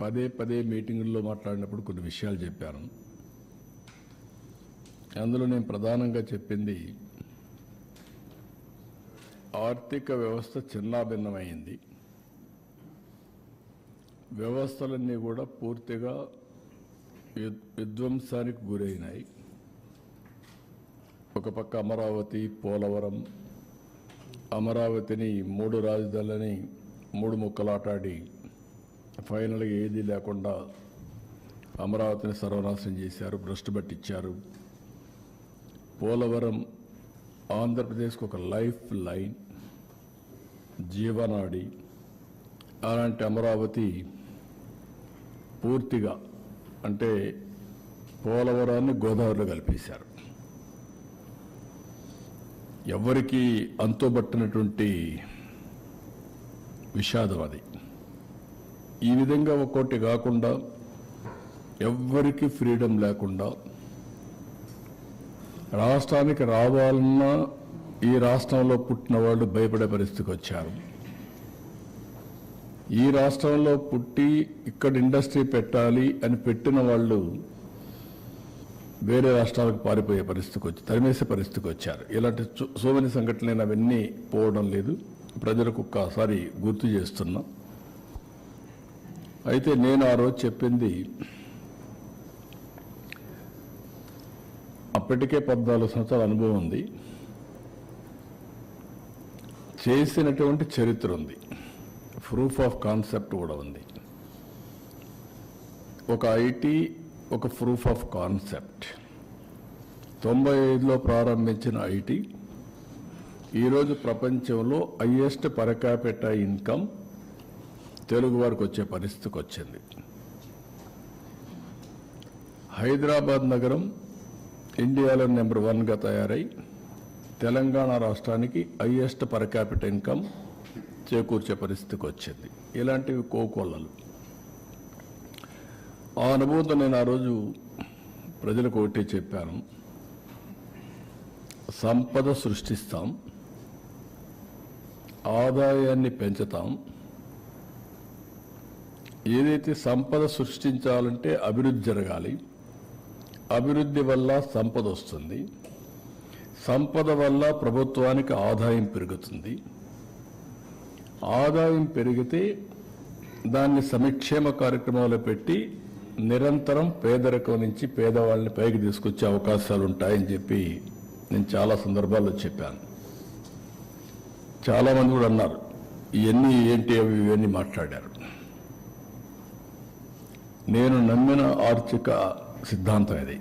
పదే పదే మీటింగుల్లో మాట్లాడినప్పుడు కొన్ని విషయాలు చెప్పాను. అందులో నేను ప్రధానంగా చెప్పింది ఆర్థిక వ్యవస్థ చిన్నాభిన్నమైంది. వ్యవస్థలన్నీ కూడా పూర్తిగా విధ్వంసానికి గురైనాయి. ఒక పక్క అమరావతి పోలవరం అమరావతిని మూడు రాజధానులని మూడు ముక్కలాటాడి ఫైనల్గా ఏది లేకుండా అమరావతిని సర్వనాశనం చేశారు భ్రష్టు పట్టించారు. పోలవరం ఆంధ్రప్రదేశ్కు ఒక లైఫ్ లైన్ జీవనాడి. అలాంటి అమరావతి పూర్తిగా అంటే పోలవరాన్ని గోదావరిలో కలిపేశారు. ఎవరికి అంతుబట్టినటువంటి విషాదం అది. ఈ విధంగా ఒక్కోటి కాకుండా ఎవ్వరికి ఫ్రీడమ్ లేకుండా రాష్ట్రానికి రావాలన్నా ఈ రాష్ట్రంలో పుట్టిన వాళ్ళు భయపడే పరిస్థితికి వచ్చారు. ఈ రాష్ట్రంలో పుట్టి ఇక్కడ ఇండస్ట్రీ పెట్టాలి అని పెట్టిన వాళ్ళు వేరే రాష్ట్రాలకు పారిపోయే పరిస్థితికి వచ్చి తరిమేసే పరిస్థితికి వచ్చారు. ఇలాంటి సో- మెనీ సంఘటనలు అవన్నీ పోవడం లేదు. ప్రజలకు ఒక్కసారి గుర్తు చేస్తున్నాం. అయితే నేను ఆ రోజు చెప్పింది అప్పటికే పద్నాలుగు సంవత్సరాల అనుభవం ఉంది. చేసినటువంటి చరిత్ర ఉంది. ప్రూఫ్ ఆఫ్ కాన్సెప్ట్ కూడా ఉంది. ఒక ఐటీ ఒక ప్రూఫ్ ఆఫ్ కాన్సెప్ట్ తొంభై ఐదులో ప్రారంభించిన ఐటీ ఈరోజు ప్రపంచంలో హయ్యెస్ట్ పరకాపెట ఇన్కమ్ తెలుగు వారికి వచ్చే పరిస్థితికి వచ్చింది. హైదరాబాద్ నగరం ఇండియాలో నెంబర్ వన్గా తయారై తెలంగాణ రాష్ట్రానికి హయ్యెస్ట్ పర్ క్యాపిట ఇన్కమ్ చేకూర్చే పరిస్థితికి వచ్చింది. ఇలాంటివి కోకొల్లలు. ఆ అనుభవంతో నేను ఆ రోజు ప్రజలకు ఒకటి చెప్పాను. సంపద సృష్టిస్తాం ఆదాయాన్ని పెంచుతాం ఏదైతే సంపద సృష్టించాలంటే అభివృద్ధి జరగాలి అభివృద్ధి వల్ల సంపద వస్తుంది సంపద వల్ల ప్రభుత్వానికి ఆదాయం పెరుగుతుంది. ఆదాయం పెరిగితే దాన్ని సంక్షేమ కార్యక్రమాలు పెట్టి నిరంతరం పేదరికం నుంచి పేదవాళ్ళని పైకి తీసుకొచ్చే అవకాశాలు ఉంటాయని చెప్పి నేను చాలా సందర్భాల్లో చెప్పాను. చాలా మంది కూడా అన్నారు ఇవన్నీ ఏంటి అవి ఇవన్నీ? మాట్లాడారు. నేను నమ్మిన ఆర్థిక సిద్ధాంతం ఇది.